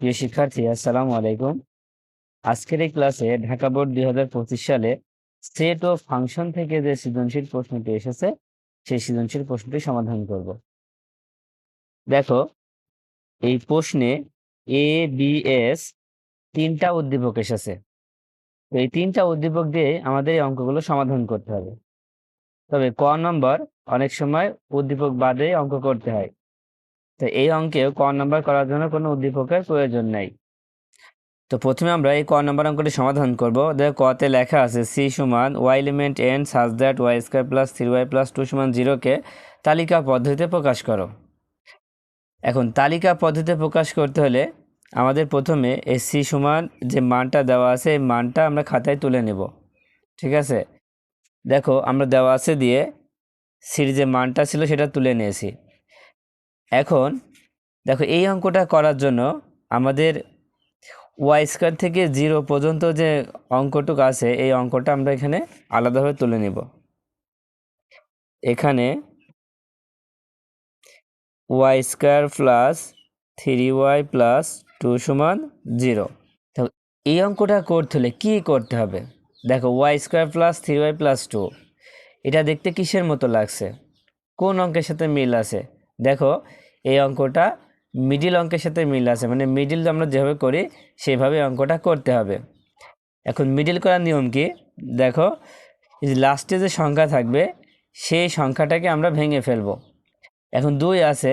প্রিয় শিক্ষার্থী, আসসালামু আলাইকুম। আজকের এই ক্লাসে ঢাকা বোর্ড দুই হাজার পঁচিশ সালে সেট ও ফাংশন থেকে যে সৃজনশীল প্রশ্নটি এসেছে, সেই সৃজনশীল প্রশ্নটি সমাধান করব। দেখো, এই প্রশ্নে এ বি এস তিনটা উদ্দীপক এসেছে। এই তিনটা উদ্দীপক দিয়ে আমাদের এই অঙ্কগুলো সমাধান করতে হবে। তবে ক নম্বর, অনেক সময় উদ্দীপক বাদে অঙ্ক করতে হয়। তো এই অঙ্কেও ক নম্বর করার জন্য কোনো উদ্দীপকের প্রয়োজন নেই। তো প্রথমে আমরা এই ক নম্বর অঙ্কটি সমাধান করব। দেখো কতে লেখা আছে সি সমান Y element N such that Y square plus three Y plus two সমান জিরোকে তালিকা পদ্ধতিতে প্রকাশ করো। এখন তালিকা পদ্ধতিতে প্রকাশ করতে হলে আমাদের প্রথমে এই সি সমান যে মানটা দেওয়া আছে, এই মানটা আমরা খাতায় তুলে নেব। ঠিক আছে? দেখো, আমরা দেওয়া আছে দিয়ে সির যে মানটা ছিল সেটা তুলে নিয়েছি। এখন দেখো এই অঙ্কটা করার জন্য আমাদের ওয়াই স্কোয়ার থেকে জিরো পর্যন্ত যে অঙ্কটুক আছে, এই অঙ্কটা আমরা এখানে আলাদাভাবে তুলে নিব। এখানে Y square plus three Y plus two সমান জিরো তো এই অঙ্কটা করতে হলে কী করতে হবে? দেখো Y square plus three Y plus two এটা দেখতে কিসের মতো লাগছে? কোন অঙ্কের সাথে মিল আছে? দেখো এই অঙ্কটা মিডিল অঙ্কের সাথে মিল আছে। মানে মিডিল আমরা যেভাবে করি, সেভাবে অঙ্কটা করতে হবে। এখন মিডিল করার নিয়ম কি? দেখো লাস্টে যে সংখ্যা থাকবে, সেই সংখ্যাটাকে আমরা ভেঙে ফেলব। এখন দুই আছে,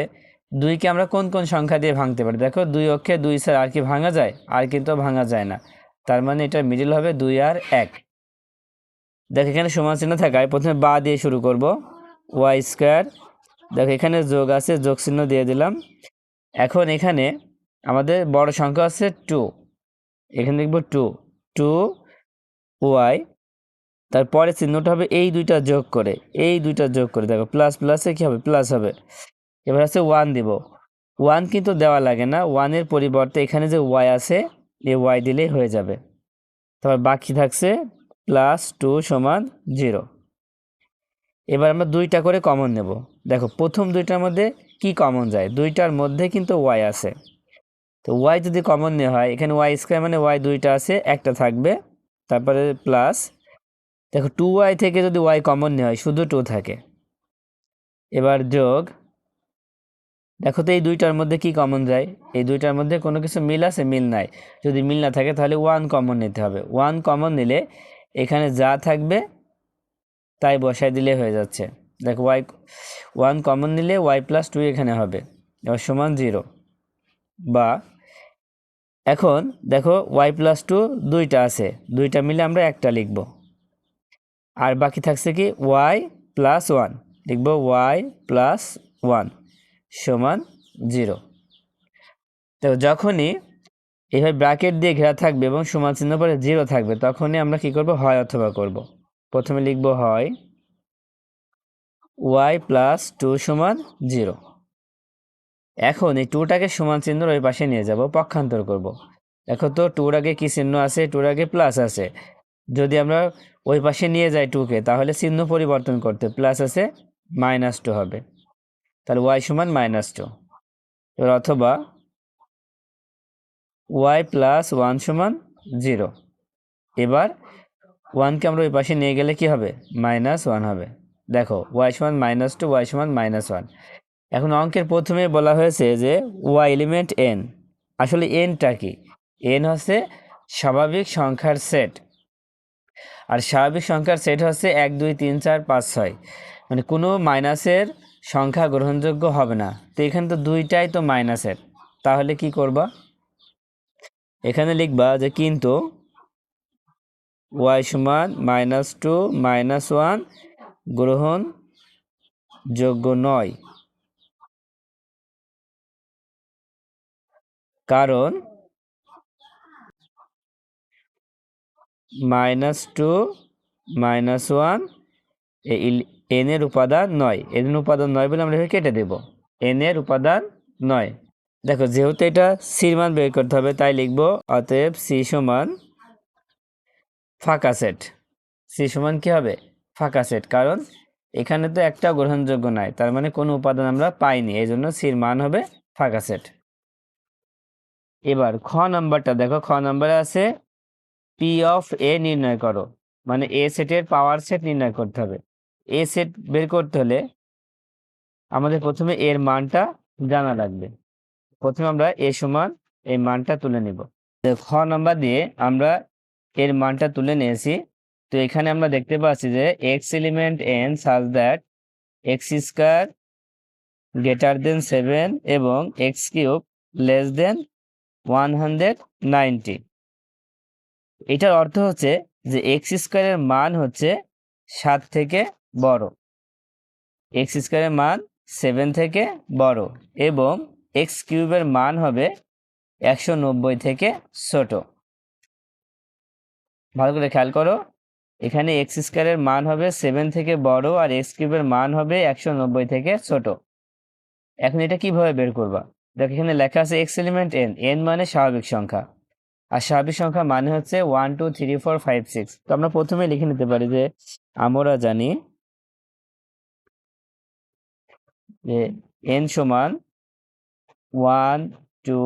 দুইকে আমরা কোন কোন সংখ্যা দিয়ে ভাঙতে পারি? দেখো, দুই অক্ষে দুই স্যার, আর কি ভাঙা যায়? আর কিন্তু ভাঙা যায় না। তার মানে এটা মিডিল হবে দুই আর এক। দেখো, এখানে সমান চিহ্ন থাকায় প্রথমে বা দিয়ে শুরু করব। ওয়াই স্কোয়ার দেখো, এখানে যোগ আছে, যোগ চিহ্ন দিয়ে দিলাম। এখন এখানে আমাদের বড় সংখ্যা আছে টু এখানে দেখব টু টু ওয়াই তারপরে চিহ্নটা হবে এই দুইটা যোগ করে। এই দুইটা যোগ করে, দেখো প্লাস প্লাসে কী হবে? প্লাস হবে। এবার আছে ওয়ান দিব। ওয়ান কিন্তু দেওয়া লাগে না। ওয়ানের পরিবর্তে এখানে যে ওয়াই আছে, এই ওয়াই দিলেই হয়ে যাবে। তারপর বাকি থাকছে প্লাস টু সমান জিরো এবার আমরা দুইটা করে কমন নেব। দেখো, প্রথম দুইটার মধ্যে কি কমন যায়? দুইটার মধ্যে কিন্তু ওয়াই আছে। তো ওয়াই যদি কমন নেওয়া হয়, এখানে ওয়াই স্কোয়ার মানে ওয়াই দুইটা আছে, একটা থাকবে, তারপরে প্লাস দেখো টু ওয়াই থেকে যদি ওয়াই কমন নেওয়া হয়, শুধু টু থাকে। এবার যোগ। দেখো তো এই দুইটার মধ্যে কি কমন যায়? এই দুইটার মধ্যে কোনো কিছু মিল আছে? মিল নাই। যদি মিল না থাকে, তাহলে ওয়ান কমন নিতে হবে। ওয়ান কমন নিলে এখানে যা থাকবে তাই বসাই দিলে হয়ে যাচ্ছে। দেখো ওয়াই ওয়ান কমন নিলে ওয়াই প্লাস টু এখানে হবে। সমান জিরো বা এখন দেখো ওয়াই প্লাস টু দুইটা আছে। দুইটা মিলে আমরা একটা লিখব। আর বাকি থাকছে কি ওয়াই প্লাস ওয়ান লিখব ওয়াই প্লাস ওয়ান সমান জিরো তো যখনই এইভাবে ব্র্যাকেট দিয়ে ঘেরা থাকবে এবং সমান চিহ্ন পরে জিরো থাকবে, তখনই আমরা কি করব? হয় অথবা করব। প্রথমে লিখব হয় ওয়াই প্লাস টু সমান জিরো এখন এই টুটাকে সমান চিহ্নর ওই পাশে নিয়ে যাব, পক্ষান্তর করব। দেখো তো টুর আগে কি চিহ্ন আছে? টুর আগে প্লাস আছে। যদি আমরা ওই পাশে নিয়ে যাই টুকে তাহলে চিহ্ন পরিবর্তন করতে প্লাস আছে মাইনাস টু হবে। তাহলে ওয়াই সমান মাইনাস টু এবার অথবা ওয়াই প্লাস ওয়ান সমান জিরো এবার ওয়ানকে আমরা ওই পাশে নিয়ে গেলে কি হবে? মাইনাস ওয়ান হবে। দেখো ওয়াই সমান মাইনাস টু ওয়াই সমান মাইনাস ওয়ান। এখন অঙ্কের প্রথমে বলা হয়েছে যে ওয়াই এলিমেন্ট এন। আসলে এনটা কি? এন হচ্ছে স্বাভাবিক সংখ্যার সেট। আর স্বাভাবিক সংখ্যার সেট হচ্ছে এক, দুই, তিন, চার, পাঁচ, ছয়। মানে কোনো মাইনাসের সংখ্যা গ্রহণযোগ্য হবে না। তো এখানে তো দুইটাই তো মাইনাসের। তাহলে কি করবা? এখানে লিখবা যে কিন্তু ওয়াই সমান মাইনাস টু মাইনাস ওয়ান গ্রহণ যোগ্য নয়। কারণ minus two minus one N এর উপাদান নয়। এন এর উপাদান নয় বলে আমরা কেটে দেব। এন এর উপাদান নয়। দেখো, যেহেতু এটা সির মান বের করতে হবে, তাই লিখব অতএব সি সমান ফাঁকা সেট। সি সমান কী হবে? ফাঁকা সেট। কারণ এখানে তো একটা গ্রহণযোগ্য নাই। তার মানে কোনো উপাদান আমরা পাইনি। এই জন্য সির মান হবে ফাঁকা সেট। এবার খ নাম্বারটা দেখো। খ নাম্বারে আছে পি অফ এ নির্ণয় করো। মানে এ সেটের পাওয়ার সেট নির্ণয় করতে হবে। এ সেট বের করতে হলে আমাদের প্রথমে এর মানটা জানা লাগবে। প্রথমে আমরা এ সমান এই মানটা তুলে নিব। খ নাম্বার দিয়ে আমরা এর মানটা তুলে নিয়েছি। তো এখানে আমরা দেখতে পাচ্ছি যে X element N such that X square greater than seven এবং X cube less than one hundred ninety এটার অর্থ হচ্ছে যে এক্স স্কোয়ারের মান হচ্ছে সাত থেকে বড়। এক্স স্কোয়ারের মান সেভেন থেকে বড় এবং এক্স কিউবের মান হবে একশো নব্বই থেকে ছোট। ভালো করে খেয়াল করো। এখানে এক্স স্কোয়ারের মান হবে সেভেন থেকে বড় আর এক্স কিউবের মান হবে একশো নব্বই থেকে ছোট। এখন এটা কীভাবে বের করবা? দেখ এখানে লেখা আছে এক্স এলিমেন্ট এন এন মানে স্বাভাবিক সংখ্যা। আর স্বাভাবিক সংখ্যা মানে হচ্ছে one two three four five six তো আমরা প্রথমে লিখে নিতে পারি যে আমরা জানি যে এন সমান one two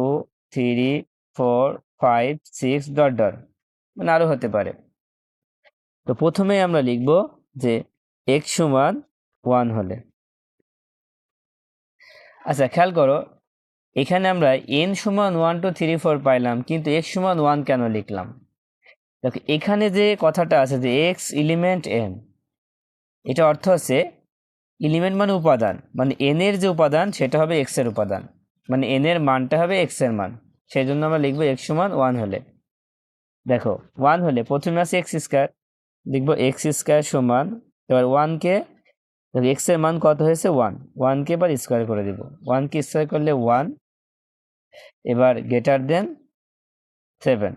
three four five six dot dot মানে আরও হতে পারে। তো প্রথমে আমরা লিখব যে এক্স সমান ওয়ান হলে। আচ্ছা খেয়াল করো, এখানে আমরা এন সমান ওয়ান টু থ্রি ফোর পাইলাম, কিন্তু এক্স সমান ওয়ান কেন লিখলাম? দেখো, এখানে যে কথাটা আছে যে এক্স এলিমেন্ট এন এটা অর্থ হচ্ছে এলিমেন্ট মানে উপাদান মানে এন এর যে উপাদান সেটা হবে এক্সের উপাদান মানে এনের মানটা হবে এক্সের মান। সেই জন্য আমরা লিখব এক্স সমান ওয়ান হলে। দেখো ওয়ান হলে প্রথমে আছে এক্স স্কোয়ার লিখব এক্স স্কোয়ার সমান, এবার ওয়ানকে এক্সের মান কত হয়েছে? ওয়ান ওয়ানকে এবার স্কোয়ার করে দিব। ওয়ানকে স্কোয়ার করলে ওয়ান এবার গ্রেটার দেন সেভেন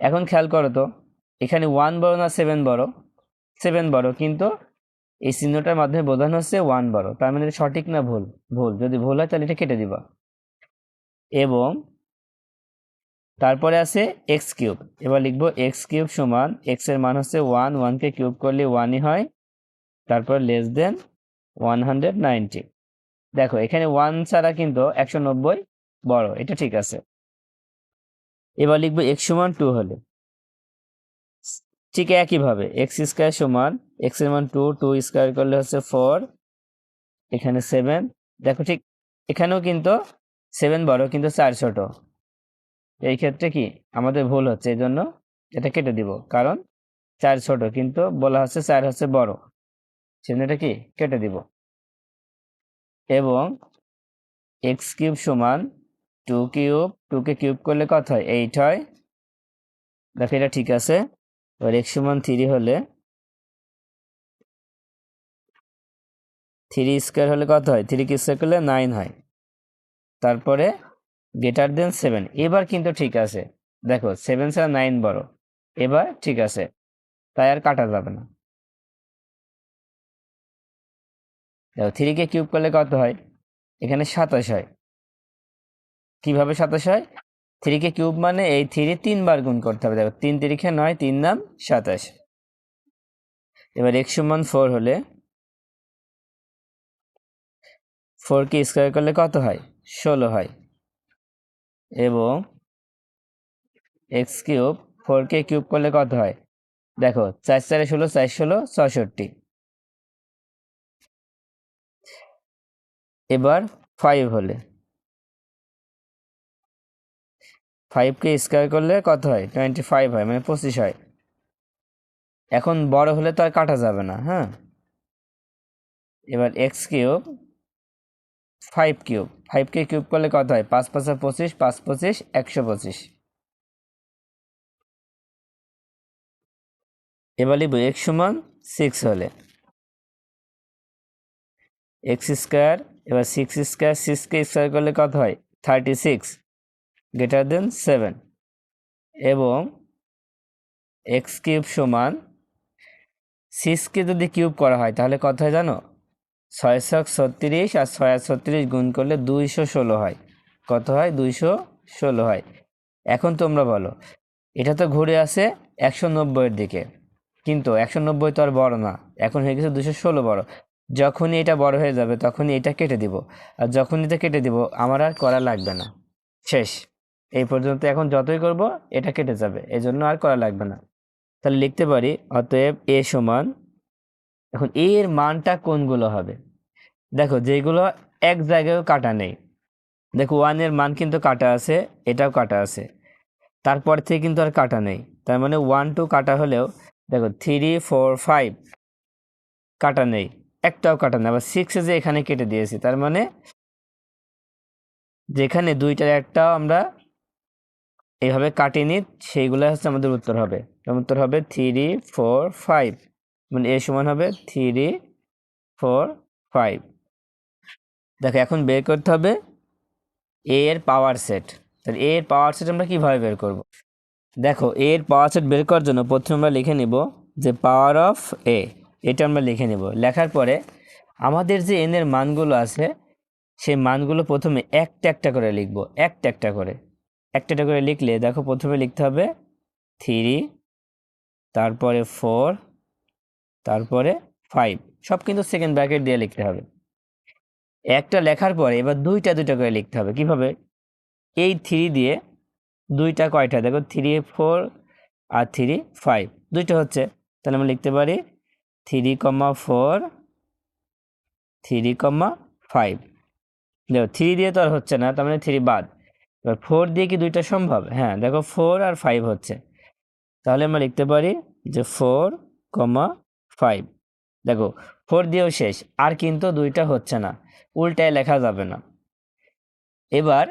এখন খেয়াল করো তো, এখানে ওয়ান বড় না সেভেন বড়? সেভেন বড়, কিন্তু এই চিহ্নটার মাধ্যমে বোঝানো হচ্ছে ওয়ান বড়। তার মানে সঠিক না ভুল? ভুল। যদি ভুল হয় তাহলে এটা কেটে দিবা। এবং তারপরে আছে এক্স কিউব। এবার লিখব এক্স কিউব সমান এক্সের মান হচ্ছে ওয়ান ওয়ানকে কিউব করলে ওয়ানই হয়। তারপর less than one hundred ninety দেখো, এখানে ওয়ান ছাড়া কিন্তু একশো নব্বই বড়, এটা ঠিক আছে। এবার লিখব এক্স সমান টু হলে। ঠিক একইভাবে এক্স স্কোয়ার সমান এক্সের মান টু টু স্কোয়ার করলে হচ্ছে ফোর এখানে সেভেন দেখো ঠিক, এখানেও কিন্তু সেভেন বড়, কিন্তু চার ছোট। এই ক্ষেত্রে কি? আমাদের ভুল হচ্ছে এই জন্য এটা কেটে দিব। কারণ চার ছোট, কিন্তু বলা হচ্ছে চার হচ্ছে বড়। সেজন্য এটা কি? কেটে দিব। এবং এক্স কিউব সমান টু কিউব টুকে কিউব করলে কত হয়? এইট হয়। দেখো, এটা ঠিক আছে। এবার এক্স সমান থ্রি হলে থ্রি স্কোয়ার হলে কত হয়? থ্রি কি স্কোয়ার করলে নাইন হয়। তারপরে গ্রেটার দেন সেভেন এবার কিন্তু ঠিক আছে। দেখো সেভেন ছাড়া নাইন বড়। এবার ঠিক আছে। তাই আর কাটা যাবে না। দেখো থ্রিকে কিউব করলে কত হয়? এখানে সাতাশ হয়। কীভাবে সাতাশ হয়? থ্রিকে কিউব মানে এই থ্রি তিনবার গুণ করতে হবে। দেখো, তিন তিরিখে নয়, তিন নাম সাতাশ। এবার এক সমান ফোর হলে ফোরকে স্কোয়ার করলে কত হয়? ষোলো হয়। এবং এক্স কিউব ফোরকে কিউব করলে কত হয়? দেখো, চার চারে ষোলো, চার ষোলো ছষট্টি এবার ফাইভ হলে। ফাইভকে স্কোয়ার করলে কত হয়? টোয়েন্টি ফাইভ হয় মানে পঁচিশ হয়। এখন বড় হলে তো আর কাটা যাবে না হ্যাঁ? এবার এক্স কিউব ফাইভ কিউব ফাইভকে কিউব করলে কত হয়? পাঁচ পাঁচা পঁচিশ, পাঁচ পঁচিশ, একশো পঁচিশ। এবার লিখব এক্স সমান সিক্স হলে। এক্স স্কোয়ার এবার সিক্স স্কোয়ার সিক্সকে স্কোয়ার করলে কত হয়? Thirty six greater than seven এবং এক্স কিউব সমান সিক্সকে যদি কিউব করা হয়, তাহলে কত হয় জানো? ছয়শো ছত্রিশ আর ছয় ছত্রিশ গুণ করলে দুইশো ষোলো হয়। কত হয়? দুইশো ষোলো হয়। এখন তোমরা বলো, এটা তো ঘুরে আসে একশো নব্বইয়ের দিকে। কিন্তু একশো নব্বই তো আর বড় না, এখন হয়ে গেছে দুশো ষোলো বড়। যখনই এটা বড় হয়ে যাবে, তখনই এটা কেটে দিব। আর যখন এটা কেটে দিব, আমার আর করা লাগবে না। শেষ। এই পর্যন্ত এখন যতই করব, এটা কেটে যাবে। এই জন্য আর করা লাগবে না। তাহলে লিখতে পারি, অতএব এ সমান, এখন এর মানটা কোনগুলো হবে? দেখো যেগুলো এক জায়গায়ও কাটা নেই। দেখো ওয়ানের মান কিন্তু কাটা আছে, এটাও কাটা আছে। তারপর থেকে কিন্তু আর কাটা নেই। তার মানে ওয়ান টু কাটা হলেও, দেখো থ্রি ফোর ফাইভ কাটা নেই, একটাও কাটা নেই। আবার সিক্সে যে এখানে কেটে দিয়েছি, তার মানে যেখানে দুইটার একটাও আমরা এইভাবে কাটিনি, সেইগুলো হচ্ছে আমাদের উত্তর হবে। উত্তর হবে থ্রি ফোর ফাইভ মানে এ সমান হবে থ্রি ফোর ফাইভ দেখো, এখন বের করতে হবে এ এর পাওয়ার সেট তাহলে এ এর পাওয়ার সেট আমরা কীভাবে বের করব? দেখো এ এর পাওয়ার সেট বের করার জন্য প্রথমে আমরা লিখে নিব যে পাওয়ার অফ এ এটা আমরা লিখে নেব। লেখার পরে আমাদের যে এন এর মানগুলো আছে, সেই মানগুলো প্রথমে একটা একটা করে লিখব, একটা একটা করে। একটা একটা করে লিখলে, দেখো, প্রথমে লিখতে হবে থ্রি তারপরে ফোর তারপরে ফাইভ সব কিন্তু সেকেন্ড ব্র্যাকেট দিয়ে লিখতে হবে। একটা লেখার পরে এবার দুইটা দুইটা করে লিখতে হবে। কীভাবে? এই থ্রি দিয়ে দুইটা কয়টা? দেখো থ্রি ফোর আর থ্রি ফাইভ দুইটা হচ্ছে। তাহলে আমরা লিখতে পারি three comma four three comma five দেখো থ্রি দিয়ে তো আর হচ্ছে না, তার মানে থ্রি বাদ। এবার ফোর দিয়ে কি দুইটা সম্ভব? হ্যাঁ দেখো ফোর আর ফাইভ হচ্ছে। তাহলে আমরা লিখতে পারি যে ফোর কমা ফাইভ দেখো ফোর দিয়েও শেষ, আর কিন্তু দুইটা হচ্ছে না, উল্টায় লেখা যাবে না। এবার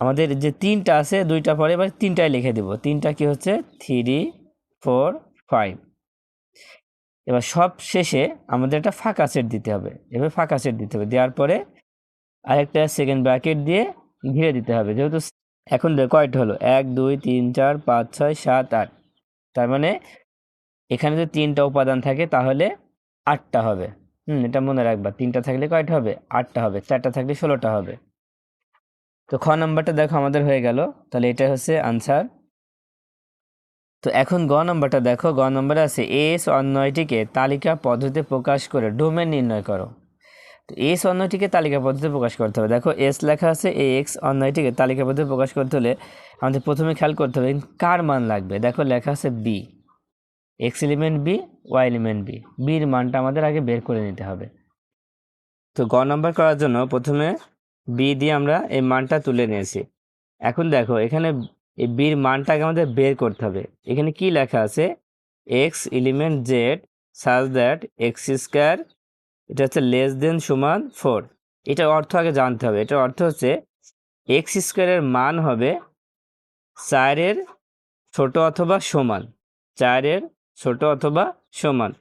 আমাদের যে তিনটা আছে, দুইটা পরে এবার তিনটায় লিখে দেব। তিনটা কি হচ্ছে? Three, four, five. এবার সব শেষে আমাদের একটা ফাঁকা সেট দিতে হবে। এবার ফাঁকা সেট দিতে হবে। দেওয়ার পরে আরেকটা সেকেন্ড ব্র্যাকেট দিয়ে ঘিরে দিতে হবে। যেহেতু এখন কয়টা হলো? এক, দুই, তিন, চার, পাঁচ, ছয়, সাত, আট। তার মানে এখানে যদি তিনটা উপাদান থাকে, তাহলে আটটা হবে। হুম, এটা মনে রাখবা। তিনটা থাকলে কয়টা হবে? আটটা হবে। চারটা থাকলে ষোলোটা হবে। তো খ নাম্বারটা দেখো আমাদের হয়ে গেল। তাহলে এটা হচ্ছে আনসার তো এখন গ নম্বরটা দেখো। গ নম্বরে আছে এস অন্যয়টিকে তালিকা পদ্ধতিতে প্রকাশ করে ডোমেন নির্ণয় করো। তো এস অন্যয়টিকে তালিকা পদ্ধতিতে প্রকাশ করতে হবে। দেখো এস লেখা আছে এ এক্স অন্যয়টিকে তালিকা পদ্ধতিতে প্রকাশ করতে হলে আমাদের প্রথমে খেয়াল করতে হবে কার মান লাগবে। দেখো লেখা আছে B. X element B y element B বির মানটা আমাদের আগে বের করে নিতে হবে। তো গ নম্বর করার জন্য প্রথমে বি দিয়ে আমরা এই মানটা তুলে নিয়েছি। এখন দেখো, এখানে এই বির মানটাকে আমাদের বের করতে হবে। এখানে কি লেখা আছে? X element Z such that x square এটা হচ্ছে লেস দেন সমান ফোর এটার অর্থ আগে জানতে হবে। এটার অর্থ হচ্ছে এক্স স্কোয়ারের মান হবে চারের ছোট অথবা সমান। চারের ছোট অথবা সমান।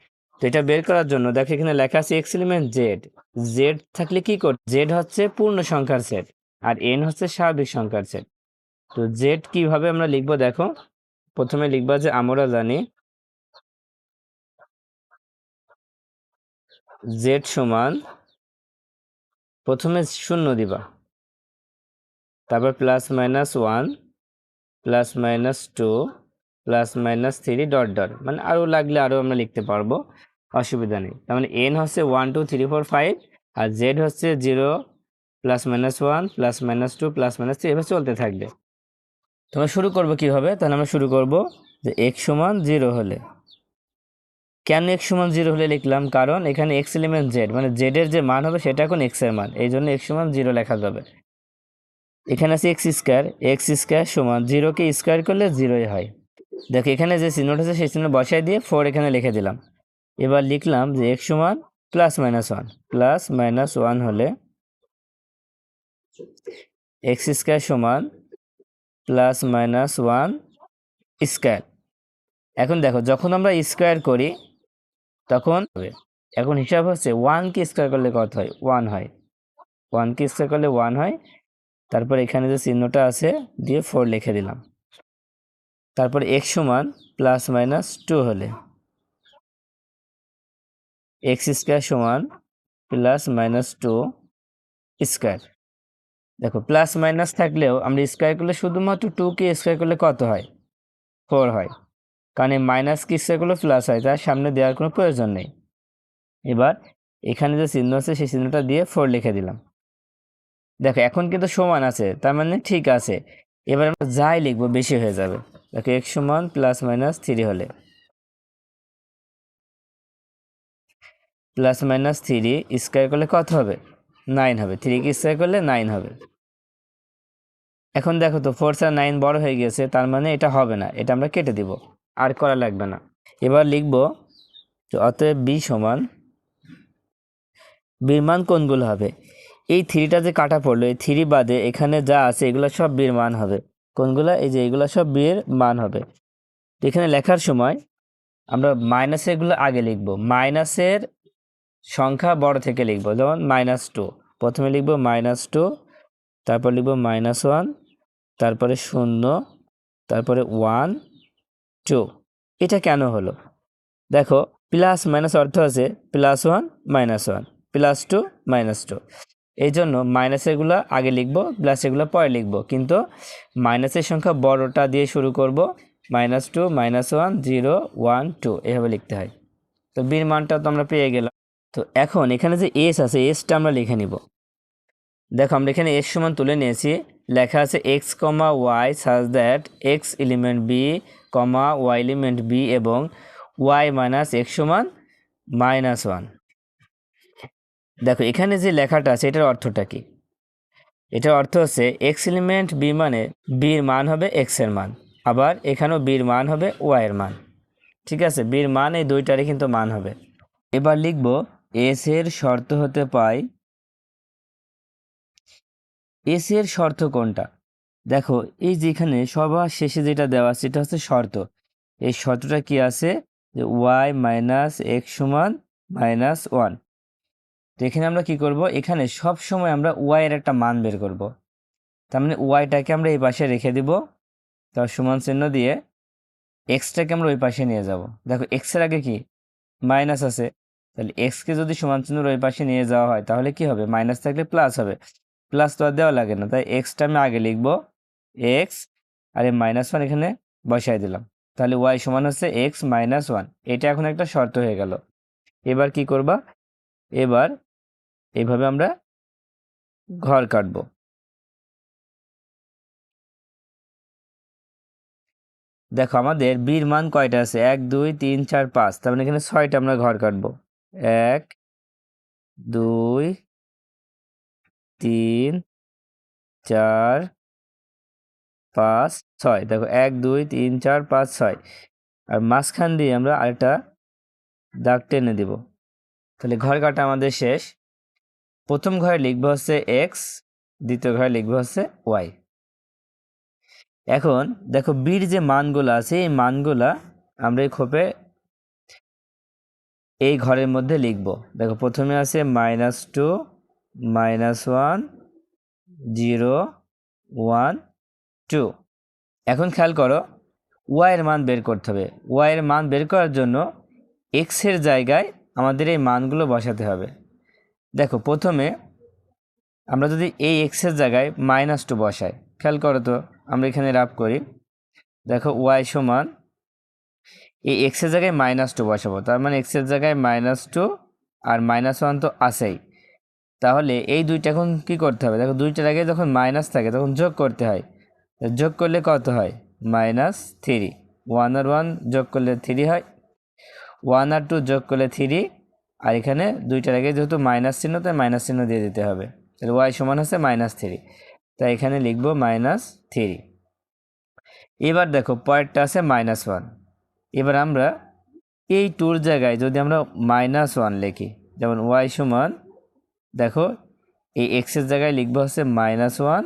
তো এটা বের করার জন্য দেখো এখানে লেখা আছে এক্স এলিমেন্ট জেড জেড থাকলে কি কর জেড হচ্ছে পূর্ণ সংখ্যার সেট আর এন হচ্ছে স্বাভাবিক সংখ্যার সেট তো জেড কীভাবে আমরা লিখব দেখো? প্রথমে লিখবা যে আমরা জানি জেড সমান প্রথমে শূন্য দিবা। তারপর plus minus one plus minus two plus minus three dot dot মানে আরও লাগলে আরও আমরা লিখতে পারব, অসুবিধা নেই। তার মানে এন হচ্ছে one two three four five আর জেড হচ্ছে zero plus minus one plus minus two plus minus three এভাবে চলতে থাকবে। তোমরা শুরু করব কীভাবে? তাহলে আমরা শুরু করব যে এক্স সমান জিরো হলে। কেন এক্স সমান জিরো হলে লিখলাম? কারণ এখানে এক্স এলিমেন্ট জেড মানে জেডের যে মান হবে সেটা এখন এক্সের মান এই জন্য এক্স সমান জিরো লেখা যাবে। এখানে আছে এক্স স্কোয়ার এক্স স্কোয়ার সমান জিরোকে স্কোয়ার করলে জিরোই হয়। দেখো, এখানে যে চিহ্নটা আছে, সেই চিহ্ন বসাই দিয়ে ফোর এখানে লিখে দিলাম। এবার লিখলাম যে এক্স সমান plus minus one plus minus one হলে এক্স স্কোয়ার সমান প্লাস মাইনাস ওয়ান স্কোয়ার এখন দেখো, যখন আমরা স্কোয়ার করি, তখন এখন হিসাব হচ্ছে ওয়ানকে স্কোয়ার করলে কত হয়? ওয়ান হয়। ওয়ানকে স্কোয়ার করলে ওয়ান হয়। তারপর এখানে যে চিহ্নটা আছে, দিয়ে ফোর লিখে দিলাম। তারপর এক্স সমান প্লাস মাইনাস টু হলে। এক্স স্কোয়ার সমান প্লাস মাইনাস টু স্কোয়ার দেখো প্লাস মাইনাস থাকলেও আমরা স্কোয়ার করলে শুধুমাত্র টুকে স্কোয়ার করলে কত হয়? ফোর হয়। কারণ এই মাইনাস কি স্কোয়ার করলে প্লাস হয়, তার সামনে দেওয়ার কোনো প্রয়োজন নেই। এবার এখানে যে চিহ্ন আছে, সেই চিহ্নটা দিয়ে ফোর লিখে দিলাম। দেখো, এখন কিন্তু সমান আছে, তার মানে ঠিক আছে। এবার আমরা যাই লিখব, বেশি হয়ে যাবে। দেখো এক্স সমান প্লাস মাইনাস থ্রি হলে। প্লাস মাইনাস থ্রি স্কোয়ার করলে কত হবে? নাইন হবে। থ্রি কি স্কোয়ার করলে নাইন হবে। এখন দেখো তো ফোর আর নাইন বড় হয়ে গেছে তার মানে এটা হবে না, এটা আমরা কেটে দিব, আর করা লাগবে না। এবার লিখব অতএব বি সমান বির মান কোনগুলো হবে? এই থ্রিটা যে কাটা পড়ল, এই থ্রি বাদে এখানে যা আছে, এগুলো সব বীর মান হবে। কোনগুলো? এই যে এগুলো সব বীর মান হবে। এখানে লেখার সময় আমরা মাইনাসেরগুলো আগে লিখব। মাইনাসের সংখ্যা বড় থেকে লিখব। যেমন মাইনাস টু প্রথমে লিখব মাইনাস টু তারপর লিখব মাইনাস ওয়ান তারপরে শূন্য, তারপরে ওয়ান টু এটা কেন হলো? দেখো প্লাস মাইনাস অর্থ আছে plus one minus one plus two minus two এই জন্য মাইনাসেরগুলো আগে লিখব প্লাসেরগুলো পরে লিখব। কিন্তু মাইনাসের সংখ্যা বড়টা দিয়ে শুরু করব। Minus two minus one zero one two এভাবে লিখতে হয়। তো বীর মানটা তো আমরা পেয়ে গেলাম। তো এখন এখানে যে এস আছে এসটা আমরা লিখে নিব। দেখো, আমরা এখানে এস সমান তুলে নিয়েছি। লেখা আছে x comma y such that x element B comma y element B এবং ওয়াই মাইনাস এক্স সমান মাইনাস ওয়ান দেখো, এখানে যে লেখাটা আছে, এটার অর্থটা কি? এটার অর্থ হচ্ছে এক্স এলিমেন্ট বি মানে বির মান হবে এক্সের মান, আবার এখানেও বির মান হবে ওয়াইয়ের মান, ঠিক আছে? বির মান এই দুইটারই কিন্তু মান হবে। এবার লিখব এস এর শর্ত হতে পাই এস এর শর্ত কোনটা? দেখো, এই যেখানে সবার শেষে যেটা দেওয়া আছে, এটা হচ্ছে শর্ত। এই শর্তটা কি আছে? যে ওয়াই মাইনাস এক্স সমান মাইনাস ওয়ান তো এখানে আমরা কি করব? এখানে সব সময় আমরা ওয়াই এর একটা মান বের করব। তার মানে ওয়াইটাকে আমরা এই পাশে রেখে দিব, তার সমান চিহ্ন দিয়ে এক্সটাকে আমরা ওই পাশে নিয়ে যাব। দেখো এক্সের আগে কি? মাইনাস আছে। তাহলে এক্সকে যদি সমান চিহ্ন ওই পাশে নিয়ে যাওয়া হয়, তাহলে কি হবে? মাইনাস থাকলে প্লাস হবে। প্লাস তো আর দেওয়া লাগে না। তাই এক্সটা আমি আগে লিখব। এক্স আর এই মাইনাস ওয়ান এখানে বসাই দিলাম। তাহলে ওয়াই সমান হচ্ছে এক্স মাইনাস ওয়ান এটা এখন একটা শর্ত হয়ে গেল। এবার কি করবা? এবার এইভাবে আমরা ঘর কাটব। দেখো, আমাদের বীর মান কয়টা আছে? এক, দুই, তিন, চার, পাঁচ। তার মানে এখানে ছয়টা আমরা ঘর কাটব। এক, দুই, তিন, চার, পাঁচ, ছয়। দেখো, এক, দুই, তিন, চার, পাঁচ, ছয়। আর মাঝখান দিয়ে আমরা আরেকটা দাগ টেনে দিব। তাহলে ঘর কাটা আমাদের শেষ। প্রথম ঘরে লিখব হচ্ছে এক্স দ্বিতীয় ঘরে লিখব হচ্ছে ওয়াই এখন দেখো বির যে মানগুলো আছে, এই মানগুলা আমরা এই খোপে এই ঘরের মধ্যে লিখব। দেখো প্রথমে আছে minus two minus one zero one two এখন খেয়াল করো ওয়াইয়ের মান বের করতে হবে। ওয়াইয়ের মান বের করার জন্য এক্সের জায়গায় আমাদের এই মানগুলো বসাতে হবে। দেখো, প্রথমে আমরা যদি এই এক্সের জায়গায় মাইনাস টু বসাই, খেয়াল করো তো, আমরা এখানে রাফ করি। দেখো ওয়াই সমান, এই এক্সের জায়গায় মাইনাস টু বসাবো, তার মানে এক্সের জায়গায় মাইনাস টু আর মাইনাস ওয়ান তো আসেই তাহলে এই দুইটা এখন কী করতে হবে? দেখো, দুইটার আগে যখন মাইনাস থাকে, তখন যোগ করতে হয়। যোগ করলে কত হয়? মাইনাস থ্রি ওয়ান আর ওয়ান যোগ করলে থ্রি হয়। ওয়ান আর টু যোগ করলে থ্রি আর এখানে দুইটার আগে যেহেতু মাইনাস চিহ্ন, তাই মাইনাস চিহ্ন দিয়ে দিতে হবে। তাহলে ওয়াই সমান হচ্ছে মাইনাস থ্রি তাই এখানে লিখব মাইনাস থ্রি এবার দেখো পয়েন্টটা আছে মাইনাস ওয়ান এবার আমরা এই টুর জায়গায় যদি আমরা মাইনাস ওয়ান লিখি, যেমন ওয়াই সমান, দেখো, এই এক্সের জায়গায় লিখব হচ্ছে মাইনাস ওয়ান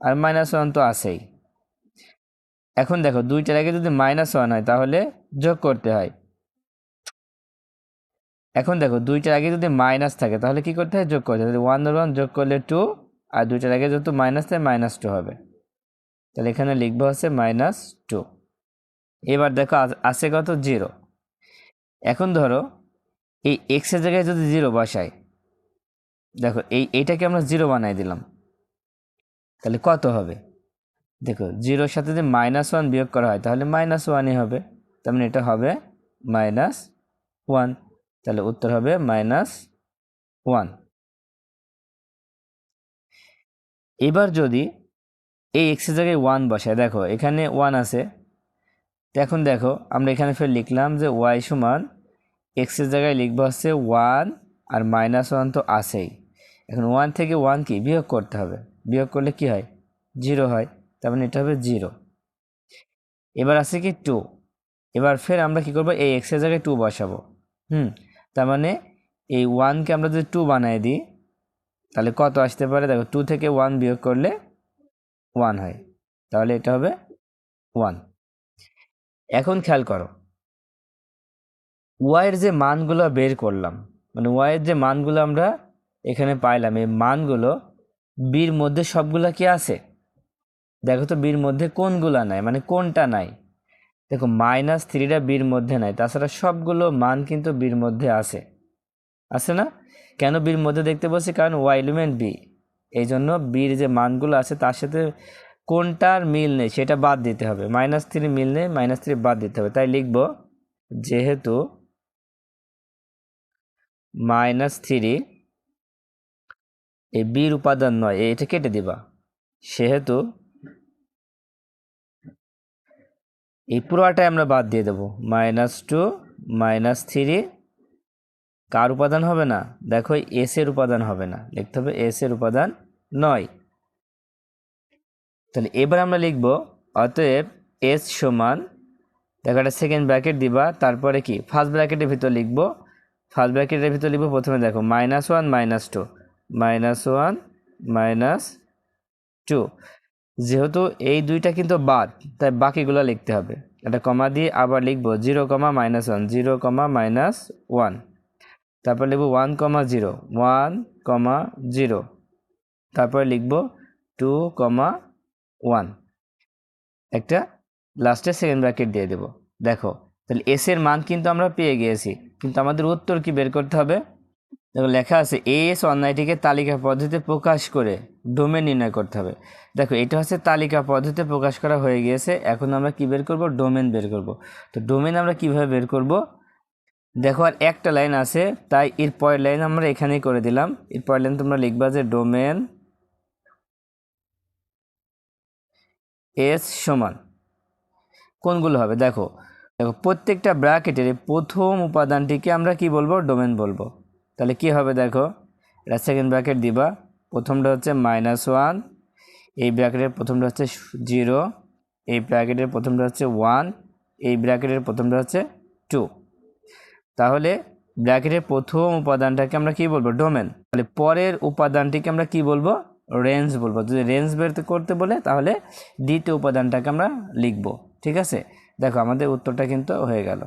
আর মাইনাস ওয়ান তো আছেই। এখন দেখো, দুইটার আগে যদি মাইনাস ওয়ান হয়, তাহলে যোগ করতে হয়। এখন দেখো, দুইটার আগে যদি মাইনাস থাকে, তাহলে কি করতে হয়? যোগ করতে হয় ওয়ান ওয়ান যোগ করলে টু আর দুইটার আগে যেহেতু মাইনাস থাকে মাইনাস টু হবে। তাহলে এখানে লিখব হচ্ছে মাইনাস টু এবার দেখো আছে কত? জিরো এখন ধরো, এই এক্সের জায়গায় যদি জিরো বসাই, দেখো, এই এইটাকে আমরা জিরো বানাই দিলাম। তাহলে কত হবে? দেখো জিরোর সাথে যদি মাইনাস ওয়ান বিয়োগ করা হয়, তাহলে মাইনাস ওয়ানই হবে। তার মানে এটা হবে মাইনাস ওয়ান তাহলে উত্তর হবে মাইনাস ওয়ান এবার যদি এই এক্সের জায়গায় ওয়ান বসায়, দেখো এখানে ওয়ান আছে। তো এখন দেখো, আমরা এখানে ফের লিখলাম যে ওয়াই সমান এক্সের জায়গায় লিখব হচ্ছে ওয়ান আর মাইনাস ওয়ান তো আছেই। এখন ওয়ান থেকে ওয়ান কি? বিয়োগ করতে হবে। বিয়োগ করলে কি হয়? জিরো হয়। তার মানে এটা হবে জিরো এবার আছে কি টু এবার ফের আমরা কি করব? এই এক্সের জায়গায় টু বসাবো। হুম? তার মানে এই ওয়ানকে আমরা যদি টু বানাই দিই, তাহলে কত আসতে পারে? দেখো টু থেকে ওয়ান বিয়োগ করলে ওয়ান হয়। তাহলে এটা হবে ওয়ান এখন খেয়াল করো ওয়াইয়ের যে মানগুলো বের করলাম মানে ওয়াইয়ের যে মানগুলো আমরা এখানে পাইলাম, এই মানগুলো বির মধ্যে সবগুলো কি আছে? দেখো তো বির মধ্যে কোনগুলা নাই মানে কোনটা নাই? দেখো মাইনাস থ্রিটা বির মধ্যে নাই, তাছাড়া সবগুলো মান কিন্তু বির মধ্যে আছে। আছে না? কেন বির মধ্যে দেখতে বলছি? কারণ ওয়াই এলিমেন্ট বি এই জন্য বির যে মানগুলো আছে, তার সাথে কোনটার মিল নেই, সেটা বাদ দিতে হবে। মাইনাস থ্রি মিল নেই মাইনাস থ্রি বাদ দিতে হবে। তাই লিখব, যেহেতু মাইনাস থ্রি এই বির উপাদান নয় এটা কেটে দিবা। সেহেতু এই পুরোটাই আমরা বাদ দিয়ে দেবো। মাইনাস টু মাইনাস থ্রি কার উপাদান হবে না? দেখো এস এর উপাদান হবে না। লিখতে হবে এস এর উপাদান নয়। তাহলে এবার আমরা লিখব, অতএব এস সমান, দেখো একটা সেকেন্ড ব্র্যাকেট দিবা, তারপরে কি? ফার্স্ট ব্র্যাকেটের ভিতর লিখব। ফার্স্ট ব্র্যাকেটের ভিতর লিখব, প্রথমে দেখো minus one minus two minus one minus two যেহেতু এই দুইটা কিন্তু বাদ, তাই বাকিগুলো লিখতে হবে। এটা কমা দিয়ে আবার লিখব zero comma minus one, zero comma minus one. তারপর লিখব one comma zero, one comma zero. তারপরে লিখব টু কমা ওয়ান। একটা লাস্টে সেকেন্ড ব্র্যাকেট দিয়ে দেবো। দেখো, তাহলে এস এর মান কিন্তু আমরা পেয়ে গিয়েছি, কিন্তু আমাদের উত্তর কি বের করতে হবে? দেখো লেখা আছে এস অন্যায়টিকে তালিকা পদ্ধতিতে প্রকাশ করে ডোমেন নির্ণয় করতে হবে। দেখো এটা হচ্ছে তালিকা পদ্ধতিতে প্রকাশ করা হয়ে গিয়েছে, এখন আমরা কি বের করব? ডোমেন বের করব। তো ডোমেন আমরা কীভাবে বের করব? দেখো আর একটা লাইন আছে, তাই এর পরের লাইন আমরা এখানেই করে দিলাম। এর পরের লাইন তোমরা লিখবা যে ডোমেন এস সমান। কোনগুলো হবে? দেখো দেখো প্রত্যেকটা ব্র্যাকেটের প্রথম উপাদানটিকে আমরা কি বলব? ডোমেন বলব। তাহলে কি হবে দেখো? এটা সেকেন্ড ব্র্যাকেট দিবা। প্রথমটা হচ্ছে মাইনাস ওয়ান এই ব্র্যাকেটের প্রথমটা হচ্ছে জিরো এই ব্র্যাকেটের প্রথমটা হচ্ছে ওয়ান এই ব্র্যাকেটের প্রথমটা হচ্ছে টু তাহলে ব্র্যাকেটের প্রথম উপাদানটাকে আমরা কি বলব? ডোমেন তাহলে পরের উপাদানটিকে আমরা কি বলব? রেঞ্জ বলব। যদি রেঞ্জ বের করতে বলে, তাহলে দ্বিতীয় উপাদানটাকে আমরা লিখব। ঠিক আছে? দেখো, আমাদের উত্তরটা কিন্তু হয়ে গেল।